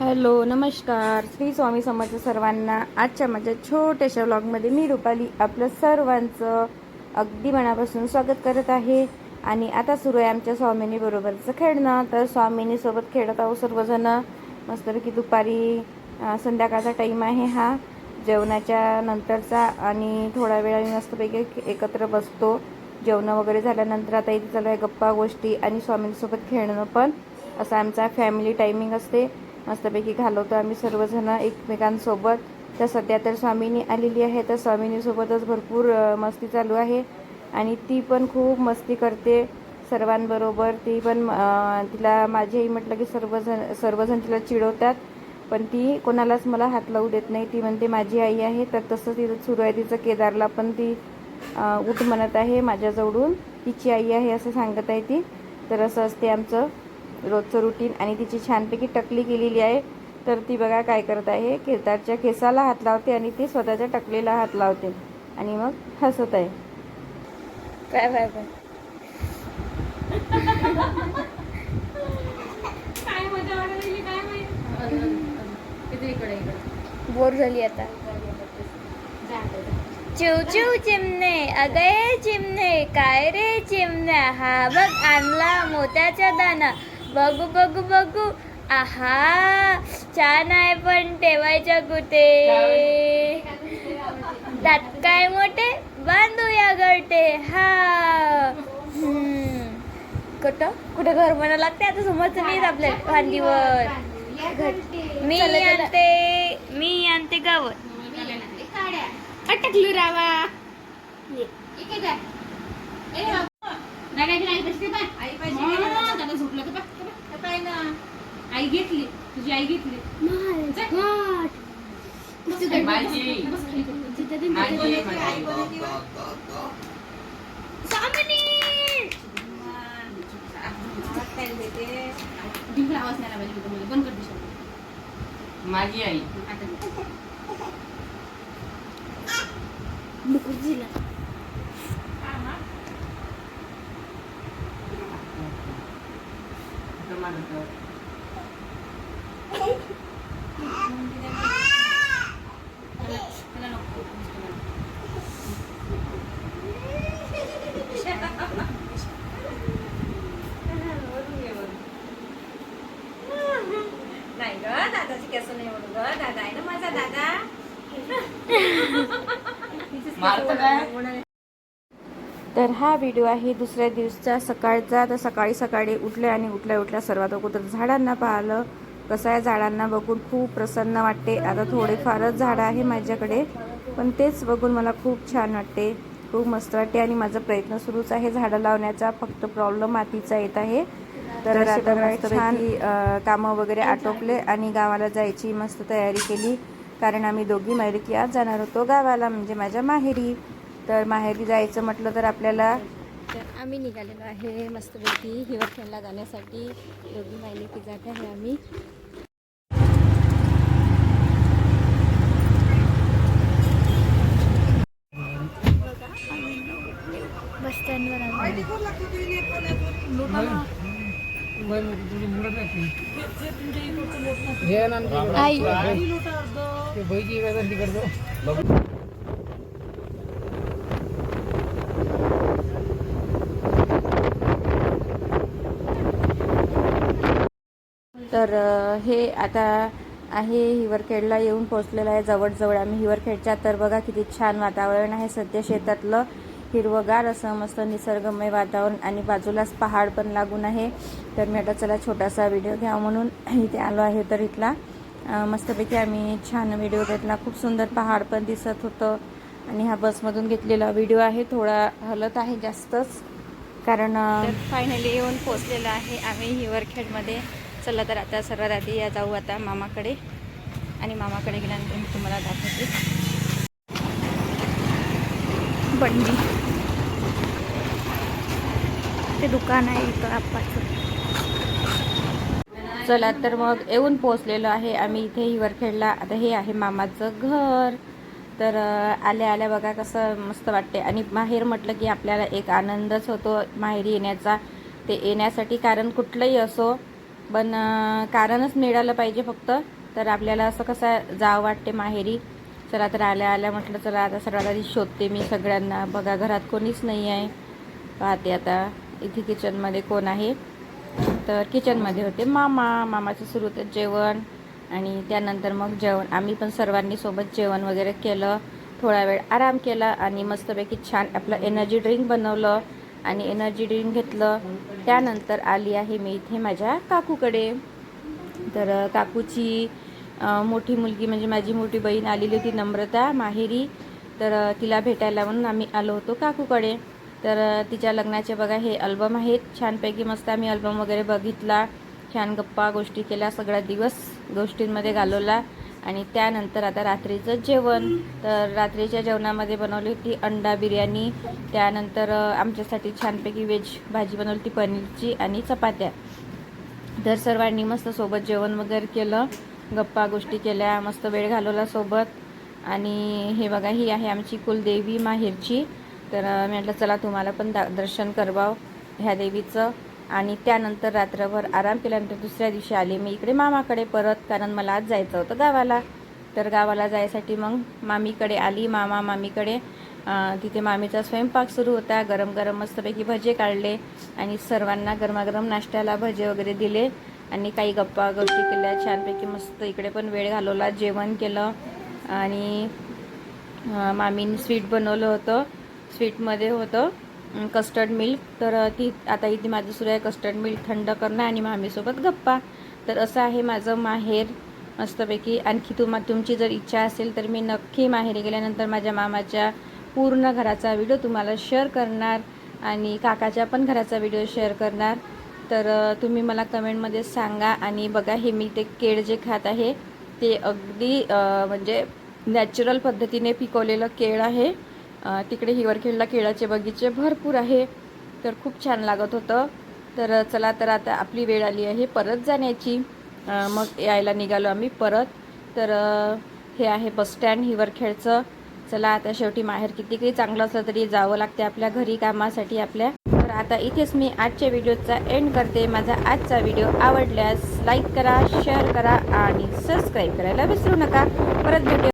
Hello नमस्कार. श्री स्वामी समर्थ सर्वांना आजच्या माझ्या छोट्याशा व्लॉगमध्ये मी रुपाली आपलं सर्वांचं अगदी मनापासून स्वागत करत आहे. आणि आता सुरू आहे आमच्या स्वामिनी बरोबरचं खेळणं. तर स्वामिनीसोबत खेळत आहोत सर्वजण. मस्तपैकी दुपारी संध्याकाळचा टाईम आहे हा. जेवणाच्या नंतरचा आणि थोड्या वेळाने मस्तपैकी एकत्र बसतो. जेवणं वगैरे झाल्यानंतर आता इथे चालू आहे गप्पा गोष्टी आणि स्वामींसोबत खेळणं पण. असं आमचा फॅमिली टायमिंग असते. मस्तपैकी घालवतो आम्ही सर्वजण एकमेकांसोबत. तर सध्या तर स्वामिनी आलेली आहे तर स्वामिनीसोबतच भरपूर मस्ती चालू आहे. आणि ती पण खूप मस्ती करते सर्वांबरोबर. ती पण तिला माझी आई म्हटलं की सर्वजण सर्वजण तिला चिडवतात पण ती कोणालाच मला हात लावू देत नाही. ती म्हणते माझी आई आहे. तर तसं तिचं सुरू आहे. तिचं केदारला पण ती उठ म्हणत आहे माझ्याजवळून. तिची आई आहे असं सांगत आहे ती. तर असं असते आमचं. रोजचं रुटीन आणि तिची छानपैकी टकली केलेली आहे. तर ती बघा काय करत आहे. केदारच्या केसाला हात लावते आणि ती स्वतःच्या टकलीला हात लावते. आणि मग हसत आहे. काय बाय बाय. काय मजा वाटत काय माहिती? बोर झाली आता. चिव चिव चिमणे. अगये चिमणे. काय रे चिमण्या? हा बघ आणला मोत्याचा दाना. बघू बघू बघू. आहा छान आहे पण ठेवायच्या कुठे? दात काय मोठे बांधूया गटे हा. हम्म. कुठं? कुठं घर म्हणा लागते आता समजतं नाही आपल्या भांडीवर. मी आणते मी आणते गावत अटकलू रावा. आई घेतली तुझी आई घेतली. डिंपला आवाज नाही पाहिजे बंद कर माझी आई. नाही ग दादाची केस नाही म्हणून ग. दादा आहे ना माझा दादा? मारतं काय? तर हा व्हिडिओ आहे दुसऱ्या दिवसचा. सकाळचा तर सकाळी सकाळी उठले आणि उठल्या उठल्या सर्वात अगोदर झाडांना पाहिलं. कसं आहे झाडांना बघून खूप प्रसन्न वाटते. आता थोडेफारच झाडं आहे माझ्याकडे पण तेच बघून मला खूप छान वाटते. खूप मस्त वाटते आणि माझा प्रयत्न सुरूच आहे झाडं लावण्याचा. फक्त प्रॉब्लेम मातीचा येत आहे. तर आता छान कामं वगैरे आटोपले आणि गावाला जायची मस्त तयारी केली. कारण आम्ही दोघी मैरिकी आज जाणार होतो गावाला म्हणजे माझ्या माहेरी. तर माहेरी जायचं म्हटलं तर आपल्याला तर आम्ही निघालेलो आहे मस्तपैकी हिवरखेडला जाण्यासाठी. दोघी मायलेकी जात आहे आम्ही. बस स्टँडवर आई. तर हे आता आहे हिवरखेडला येऊन पोहोचलेलं आहे जवळजवळ. आम्ही हिवरखेडच्या तर बघा किती छान वातावरण आहे. सध्या शेतातलं हिरवगार असं मस्त निसर्गमय वातावरण आणि बाजूलाच पहाड पण लागून आहे. तर मी आता चला छोटासा व्हिडिओ घ्यावा म्हणून इथे आलो आहे. तर इथला मस्तपैकी आम्ही छान व्हिडिओ घेतला. खूप सुंदर पहाड पण दिसत होतं. आणि हा बसमधून घेतलेला व्हिडिओ आहे. थोडा हलत आहे जास्तच. कारण फायनली येऊन पोचलेलं आहे आम्ही हिवरखेडमध्ये चला तर आता सर्वात आधी या जाऊ आता मामाकडे. आणि मामाकडे गेल्यानंतर मी तुम्हाला दाखवते. बंडी. ते दुकान आहे इथं आप्पाचं चला तर मग येऊन पोहोचलेलो आहे. आम्ही इथे हिवरखेडला. आता हे आहे मामाचं घर. तर आल्या आल्या बघा कसं मस्त वाटते आणि माहेर म्हटलं की आपल्याला एक आनंदच होतो माहेरी येण्याचा. ते येण्यासाठी कारण कुठलंही असो पण कारणच मिळालं पाहिजे फक्त. तर आपल्याला असं कसं जावं वाटते माहेरी? चला तर आल्या आल्या म्हटलं चला आता सगळ्यात आधी शोधते मी सगळ्यांना. बघा घरात कोणीच नाही आहे. पाहते आता इथे किचनमध्ये कोण आहे? तर किचनमध्ये होते मामा. मामाचं सुरू होतं जेवण आणि त्यानंतर मग जेवण. आम्ही पण सर्वांनी सोबत जेवण वगैरे केलं. थोडा वेळ आराम केला आणि मस्तपैकी छान आपलं एनर्जी ड्रिंक बनवलं. आणि एनर्जी ड्रिंक घेतलं. त्यानंतर आली आहे मी इथे माझ्या काकूकडे. तर काकूची मोठी मुलगी म्हणजे माझी मोठी बहीण आलेली होती नम्रता माहेरी. तर तिला भेटायला म्हणून आम्ही आलो होतो काकूकडे. तर तिच्या लग्नाचे बघा हे अल्बम आहेत. छानपैकी मस्त आम्ही अल्बम वगैरे बघितला. छान गप्पा गोष्टी केल्या. सगळा दिवस गोष्टींमध्ये घालवला. आणि त्यानंतर आता रात्रीचं जेवण. तर रात्रीच्या जेवणामध्ये बनवली होती अंडा बिर्याणी. त्यानंतर आमच्यासाठी छानपैकी व्हेज भाजी बनवली होती पनीरची आणि चपात्या. तर सर्वांनी मस्त सोबत जेवण वगैरे केलं. गप्पा गोष्टी केल्या मस्त वेळ घालवला सोबत. आणि हे बघा ही आहे आमची कुलदेवी माहेरची. तर मी म्हटलं चला तुम्हाला पण दा दर्शन करवाव ह्या देवीचं. आणि त्यानंतर रात्रभर आराम केल्यानंतर दुसऱ्या दिवशी आले. मी इकडे मामाकडे परत कारण मला आज जायचं होतं गावाला. तर गावाला जायसाठी मग मामीकडे आली. मामा मामीकडे तिथे मामीचा स्वयंपाक सुरू होता. गरम गरम मस्तपैकी भजे काढले आणि सर्वांना गरमागरम नाश्त्याला भजे वगैरे दिले आणि काही गप्पा गोष्टी केल्या. छानपैकी मस्त इकडे पण वेळ घालवला. जेवण केलं आणि अं, मामीने स्वीट बनवलं होतं. स्वीटमध्ये होतं. कस्टर्ड मिल्क तर ती आता इथे माझं सुरू आहे कस्टर्ड मिल्क थंड करणं आणि मामीसोबत गप्पा. तर असं आहे माझं माहेर मस्तपैकी. आणखी तुम्हा तुमची जर इच्छा असेल तर मी नक्की माहेरी गेल्यानंतर माझ्या मामाच्या पूर्ण घराचा व्हिडिओ तुम्हाला शेअर करणार आणि काकाच्या पण घराचा व्हिडिओ शेअर करणार. तर तुम्ही मला कमेंटमध्ये सांगा आणि बघा हे मी ते केळ जे खात आहे ते अगदी म्हणजे नॅचरल पद्धतीने पिकवलेलं केळ आहे. तिकडे हिवरखेडला केळाचे बगीचे भरपूर आहे. तर खूप छान लागत होतं. तर चला तर आता आपली वेळ आली आहे परत जाण्याची. मग यायला निघालो आम्ही परत. तर हे आहे बसस्टँड हिवरखेडचं. चला आता शेवटी माहेर किती काही चांगलं असलं तरी जावं लागते आपल्या घरी कामासाठी आपल्या. तर आता इथेच मी आजच्या व्हिडिओचा एंड करते. माझा आजचा व्हिडिओ आवडल्यास लाईक करा शेअर करा आणि सबस्क्राईब करायला विसरू नका. परत भेटू.